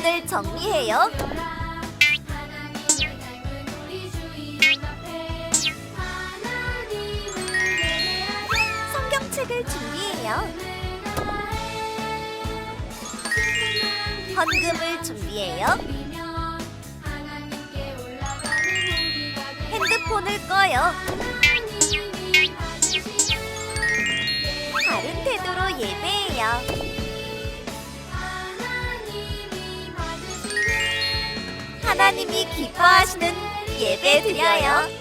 주변을 정리해요. 성경책을 준비해요. 헌금을 준비해요. 핸드폰을 꺼요. 바른 태도로 예배해요. 하나님이 기뻐하시는 예배 드려요.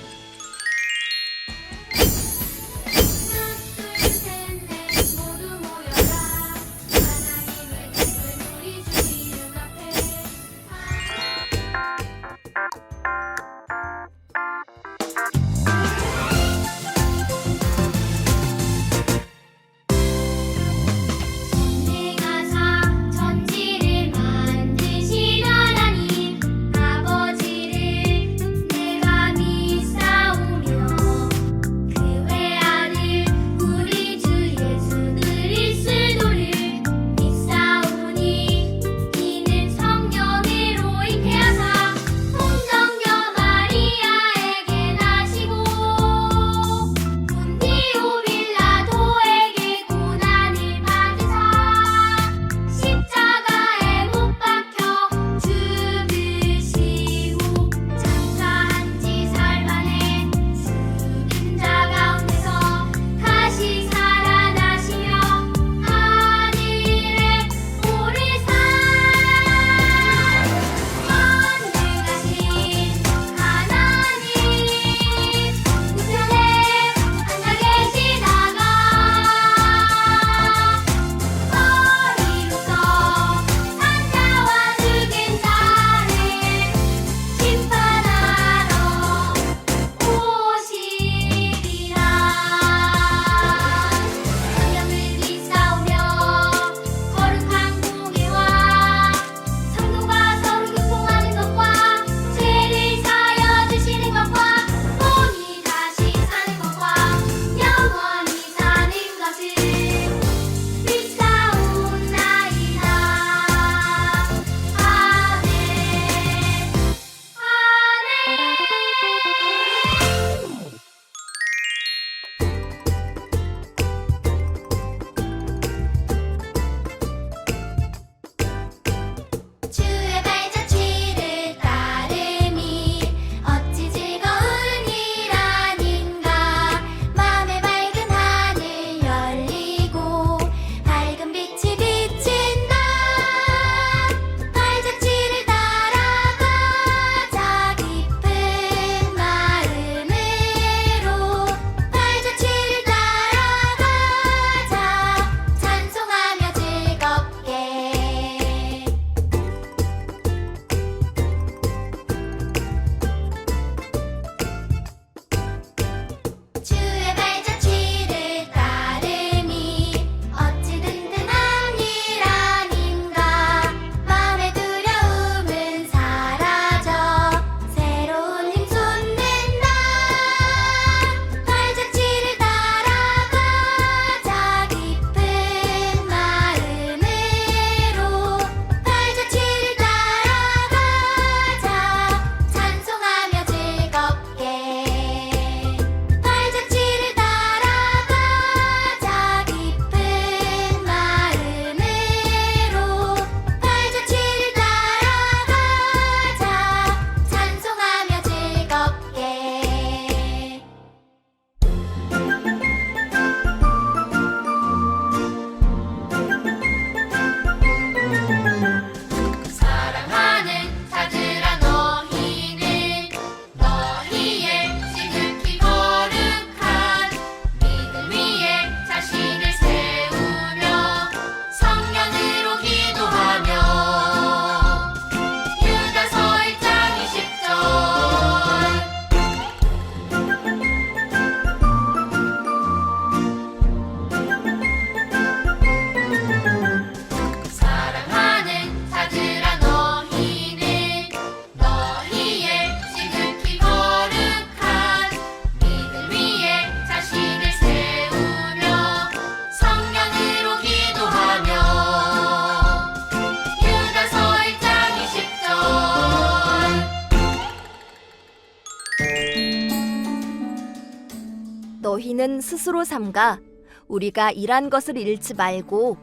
우리는 스스로 삼가 우리가 일한 것을 잃지 말고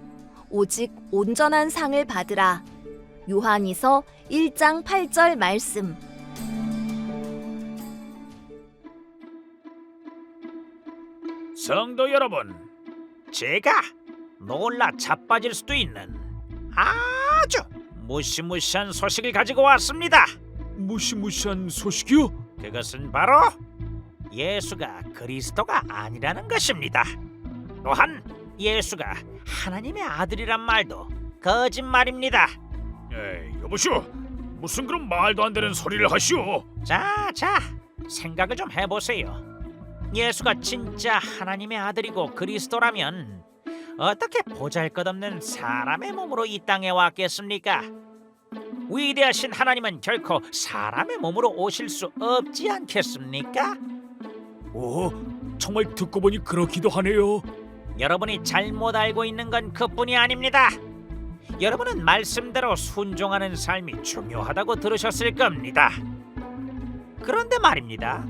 오직 온전한 상을 받으라. 요한이서 1장 8절 말씀. 성도 여러분, 제가 놀라 자빠질 수도 있는 아주 무시무시한 소식을 가지고 왔습니다. 무시무시한 소식이요? 그것은 바로 예수가 그리스도가 아니라는 것입니다. 또한 예수가 하나님의 아들이란 말도 거짓말입니다. 에이, 여보시오. 무슨 그런 말도 안 되는 소리를 하시오? 자, 자, 생각을 좀 해보세요. 예수가 진짜 하나님의 아들이고 그리스도라면 어떻게 보잘것없는 사람의 몸으로 이 땅에 왔겠습니까? 위대하신 하나님은 결코 사람의 몸으로 오실 수 없지 않겠습니까? 오, 정말 듣고 보니 그렇기도 하네요. 여러분이 잘못 알고 있는 건 그뿐이 아닙니다. 여러분은 말씀대로 순종하는 삶이 중요하다고 들으셨을 겁니다. 그런데 말입니다.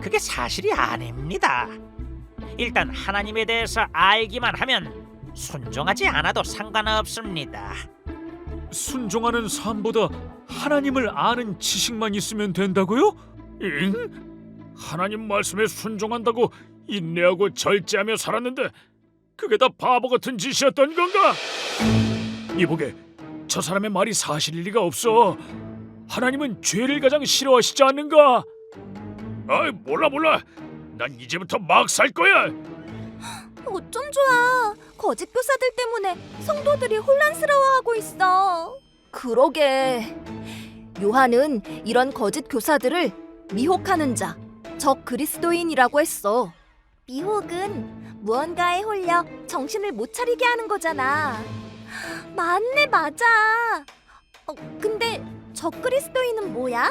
그게 사실이 아닙니다. 일단 하나님에 대해서 알기만 하면 순종하지 않아도 상관없습니다. 순종하는 삶보다 하나님을 아는 지식만 있으면 된다고요? 잉? 하나님 말씀에 순종한다고 인내하고 절제하며 살았는데 그게 다 바보 같은 짓이었던 건가? 이보게 저 사람의 말이 사실일 리가 없어. 하나님은 죄를 가장 싫어하시지 않는가? 아이 몰라 몰라. 난 이제부터 막 살 거야. 어쩜 좋아. 거짓 교사들 때문에 성도들이 혼란스러워하고 있어. 그러게. 요한은 이런 거짓 교사들을 미혹하는 자, 적 그리스도인이라고 했어. 미혹은 무언가에 홀려 정신을 못 차리게 하는 거잖아. 맞네, 맞아. 어, 근데 적 그리스도인은 뭐야?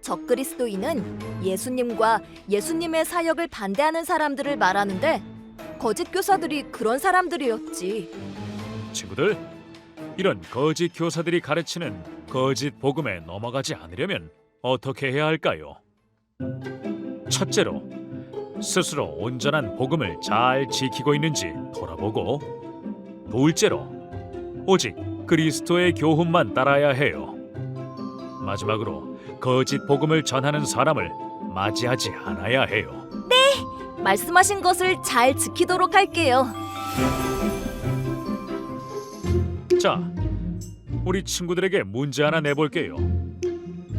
적 그리스도인은 예수님과 예수님의 사역을 반대하는 사람들을 말하는데 거짓 교사들이 그런 사람들이었지. 친구들, 이런 거짓 교사들이 가르치는 거짓 복음에 넘어가지 않으려면 어떻게 해야 할까요? 첫째로, 스스로 온전한 복음을 잘 지키고 있는지 돌아보고, 둘째로, 오직 그리스도의 교훈만 따라야 해요. 마지막으로, 거짓 복음을 전하는 사람을 맞이하지 않아야 해요. 말씀하신 것을 잘 지키도록 할게요. 자, 우리 친구들에게 문제 하나 내볼게요.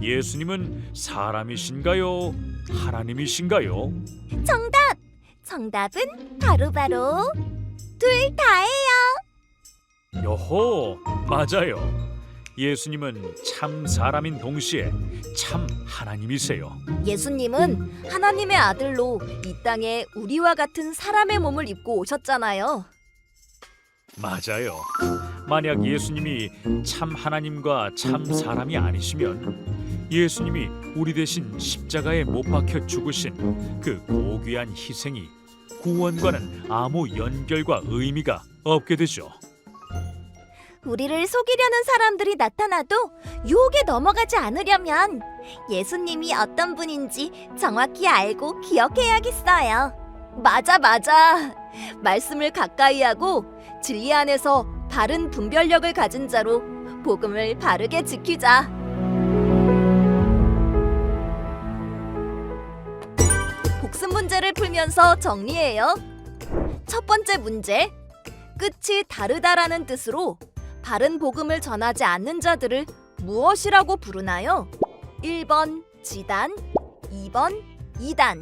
예수님은 사람이신가요? 하나님이신가요? 정답! 정답은 바로바로 둘 다예요. 요호, 맞아요. 예수님은 참 사람인 동시에 참 하나님이세요. 예수님은 하나님의 아들로 이 땅에 우리와 같은 사람의 몸을 입고 오셨잖아요. 맞아요. 만약 예수님이 참 하나님과 참 사람이 아니시면 예수님이 우리 대신 십자가에 못 박혀 죽으신 그 고귀한 희생이 구원과는 아무 연결과 의미가 없게 되죠. 우리를 속이려는 사람들이 나타나도 유혹에 넘어가지 않으려면 예수님이 어떤 분인지 정확히 알고 기억해야겠어요. 맞아, 맞아. 말씀을 가까이 하고 진리 안에서 바른 분별력을 가진 자로 복음을 바르게 지키자. 풀면서 정리해요. 첫 번째 문제. 끝이 다르다라는 뜻으로 바른 복음을 전하지 않는 자들을 무엇이라고 부르나요? 1번 지단, 2번 이단,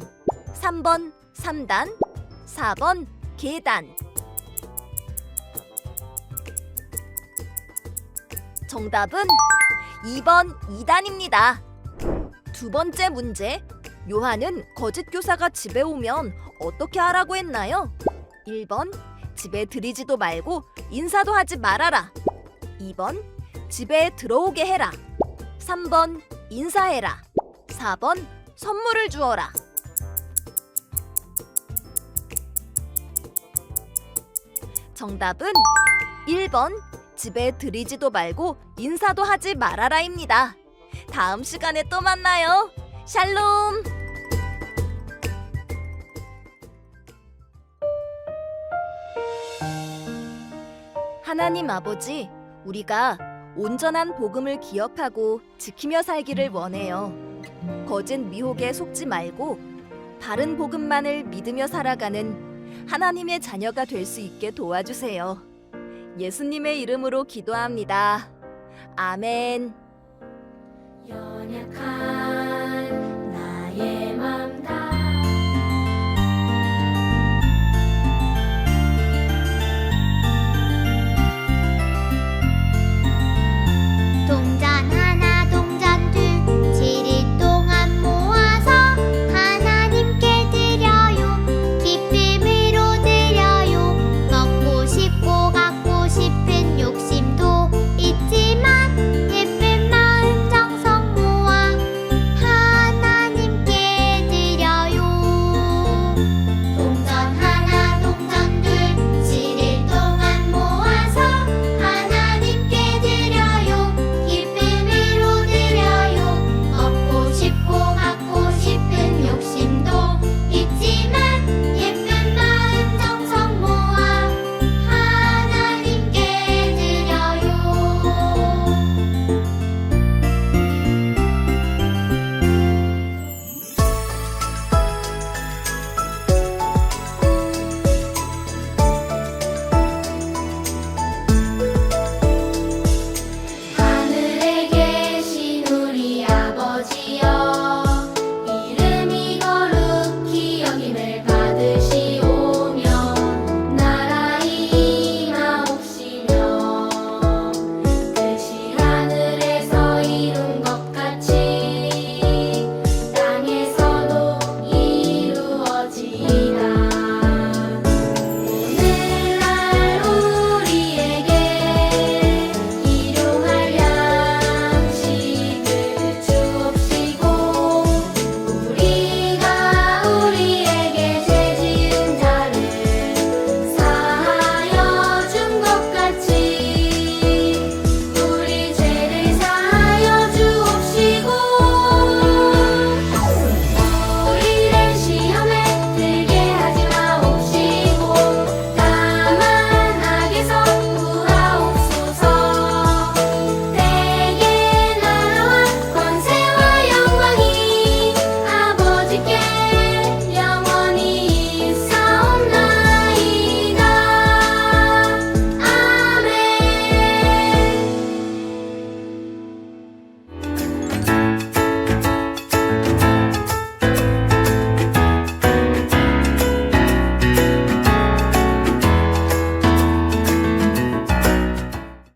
3번 삼단, 4번 계단. 정답은 2번 이단입니다. 두 번째 문제. 요한은 거짓 교사가 집에 오면 어떻게 하라고 했나요? 1번 집에 들이지도 말고 인사도 하지 말아라. 2번 집에 들어오게 해라. 3번 인사해라. 4번 선물을 주어라. 정답은 1번 집에 들이지도 말고 인사도 하지 말아라입니다. 다음 시간에 또 만나요. 샬롬. 하나님 아버지, 우리가 온전한 복음을 기억하고 지키며 살기를 원해요. 거짓 미혹에 속지 말고 바른 복음만을 믿으며 살아가는 하나님의 자녀가 될 수 있게 도와주세요. 예수님의 이름으로 기도합니다. 아멘. 연약한